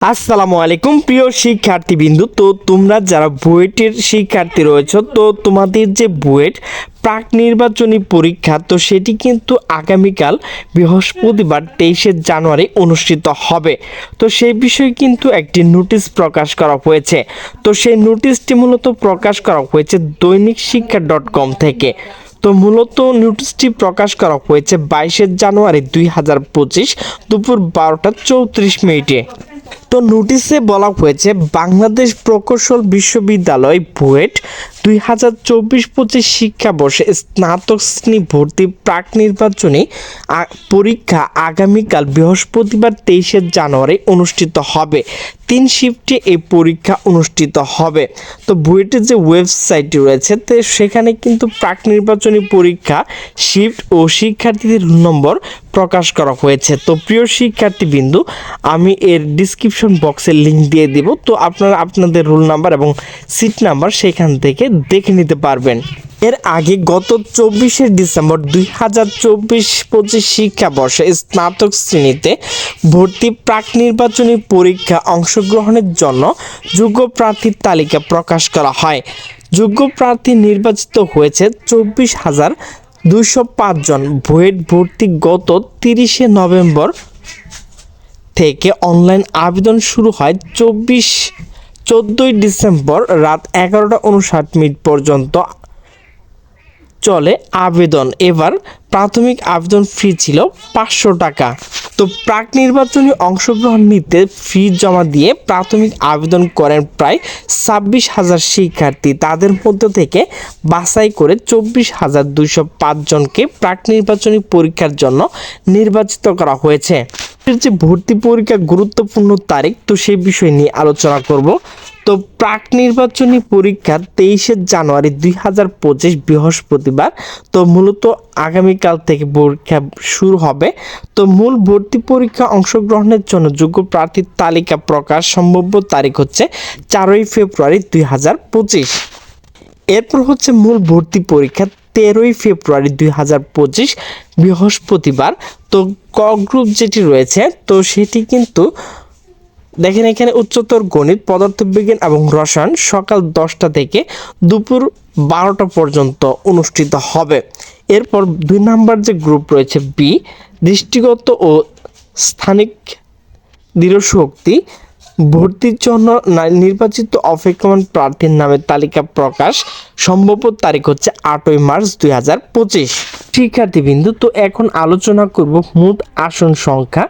আসসালামু আলাইকুম, প্রিয় শিক্ষার্থীবৃন্দু। তো তোমরা যারা বুয়েটের শিক্ষার্থী রয়েছে, তো তোমাদের যে বুয়েট প্রাক নির্বাচনী পরীক্ষা, তো সেটি কিন্তু আগামীকাল বৃহস্পতিবার তেইশে জানুয়ারি অনুষ্ঠিত হবে। তো সেই বিষয়ে কিন্তু একটি নোটিশ প্রকাশ করা হয়েছে। তো সেই নোটিশটি মূলত প্রকাশ করা হয়েছে দৈনিক শিক্ষা ডট কম থেকে। তো মূলত নোটিশটি প্রকাশ করা হয়েছে বাইশে জানুয়ারি দুই হাজার পঁচিশ দুপুর বারোটা চৌত্রিশ মিনিটে। তো নোটিশে বলা হয়েছে, বাংলাদেশ প্রকৌশল বিশ্ববিদ্যালয় বুয়েট দুই হাজার চব্বিশ পঁচিশ শিক্ষাবর্ষে স্নাতক শ্রেণি ভর্তি প্রাক নির্বাচনী পরীক্ষা আগামীকাল বৃহস্পতিবার তেইশে জানুয়ারি অনুষ্ঠিত হবে। তিন শিফটে এই পরীক্ষা অনুষ্ঠিত হবে। তো বুয়েটের যে ওয়েবসাইটটি রয়েছে, তো সেখানে কিন্তু প্রাক নির্বাচনী পরীক্ষা, শিফট ও শিক্ষার্থীদের নম্বর প্রকাশ করা হয়েছে। তো প্রিয় শিক্ষার্থীবৃন্দু, আমি এর ডিসক্রিপশন বক্সে লিংক দিয়ে দেব। তো আপনারা আপনাদের রোল নাম্বার এবং সিট নাম্বার সেখান থেকে দেখে নিতে পারবেন। এর আগে গত চব্বিশে ডিসেম্বর দুই হাজার চব্বিশ পঁচিশ শিক্ষাবর্ষে স্নাতক শ্রেণীতে ভর্তি প্রাক নির্বাচনী পরীক্ষা অংশগ্রহণের জন্য যোগ্য প্রার্থীর তালিকা প্রকাশ করা হয়। যোগ্য প্রার্থী নির্বাচিত হয়েছে চব্বিশ হাজার দুইশো জন বুয়েট ভর্তি গত তিরিশে নভেম্বর থেকে অনলাইন আবেদন শুরু হয় চব্বিশ, চোদ্দোই ডিসেম্বর রাত এগারোটা উনষাট মিনিট পর্যন্ত চলে আবেদন। এবার প্রাথমিক আবেদন ফি ছিল পাঁচশো টাকা। তো প্রাক নির্বাচনী অংশগ্রহণ নিতে ফি জমা দিয়ে প্রাথমিক আবেদন করেন প্রায় ছাব্বিশ হাজার শিক্ষার্থী। তাদের মধ্য থেকে বাছাই করে চব্বিশ হাজার দুইশো জনকে প্রাক নির্বাচনী পরীক্ষার জন্য নির্বাচিত করা হয়েছে। যে ভর্তি পরীক্ষা গুরুত্বপূর্ণ তারিখ, তো সেই বিষয় নিয়ে আলোচনা করব। তো প্রাক নির্বাচনী পরীক্ষা তেইশে জানুয়ারি দুই হাজার পঁচিশ বৃহস্পতিবার, তো মূলত আগামীকাল থেকে পরীক্ষা শুরু হবে। তো মূল ভর্তি পরীক্ষা অংশগ্রহণের জন্য যোগ্য প্রার্থীর তালিকা প্রকাশ সম্ভাব্য তারিখ হচ্ছে চারই ফেব্রুয়ারি দুই হাজার পঁচিশ। এরপর হচ্ছে মূল ভর্তি পরীক্ষা তেরোই ফেব্রুয়ারি দুই হাজার পঁচিশ বৃহস্পতিবার। তো ক গ্রুপ যেটি রয়েছে, তো সেটি কিন্তু দেখেন এখানে উচ্চতর গণিত, পদার্থবিজ্ঞান এবং রসায়ন সকাল দশটা থেকে দুপুর বারোটা পর্যন্ত অনুষ্ঠিত হবে। এরপর দুই নাম্বার যে গ্রুপ রয়েছে বি দৃষ্টিগত ও স্থানিক দৃঢ়শক্তি ভর্তির জন্য নির্বাচিত অপেক্ষমান প্রার্থীর নামের তালিকা প্রকাশ। সম্ভাব্য তারিখ হচ্ছে আটই মার্চ দুই হাজার পঁচিশ। শিক্ষার্থীবৃন্দু, তো এখন আলোচনা করব মোট আসন সংখ্যা।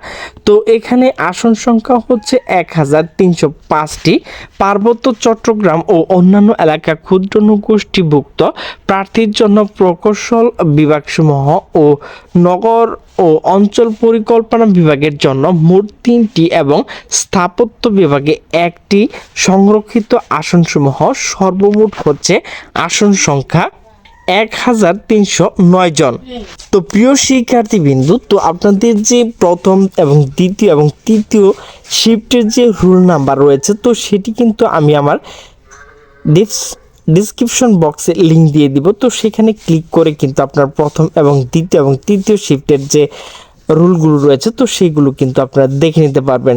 তো এখানে আসন সংখ্যা হচ্ছে এক হাজার তিনশো পাঁচটি। পার্বত্য চট্টগ্রাম ও অন্যান্য এলাকা ক্ষুদ্র নগোষ্ঠীভুক্ত প্রার্থীর জন্য প্রকৌশল বিভাগসমূহ ও নগর ও অঞ্চল পরিকল্পনা বিভাগের জন্য মোট তিনটি এবং স্থাপত্য বিভাগে একটি সংরক্ষিত আসনসমূহ সর্বমোট হচ্ছে আসন সংখ্যা এক হাজার তিনশো নয় জন। তো প্রিয় শিক্ষার্থীবৃন্দু, তো আপনাদের যে প্রথম এবং দ্বিতীয় এবং তৃতীয় শিফটের যে রুল নাম্বার রয়েছে, তো সেটি কিন্তু আমি আমার ডিস ডিসক্রিপশন বক্সে লিঙ্ক দিয়ে দিব। তো সেখানে ক্লিক করে কিন্তু আপনার প্রথম এবং দ্বিতীয় এবং তৃতীয় শিফটের যে রুলগুলো রয়েছে, তো সেইগুলো কিন্তু আপনারা দেখে নিতে পারবেন।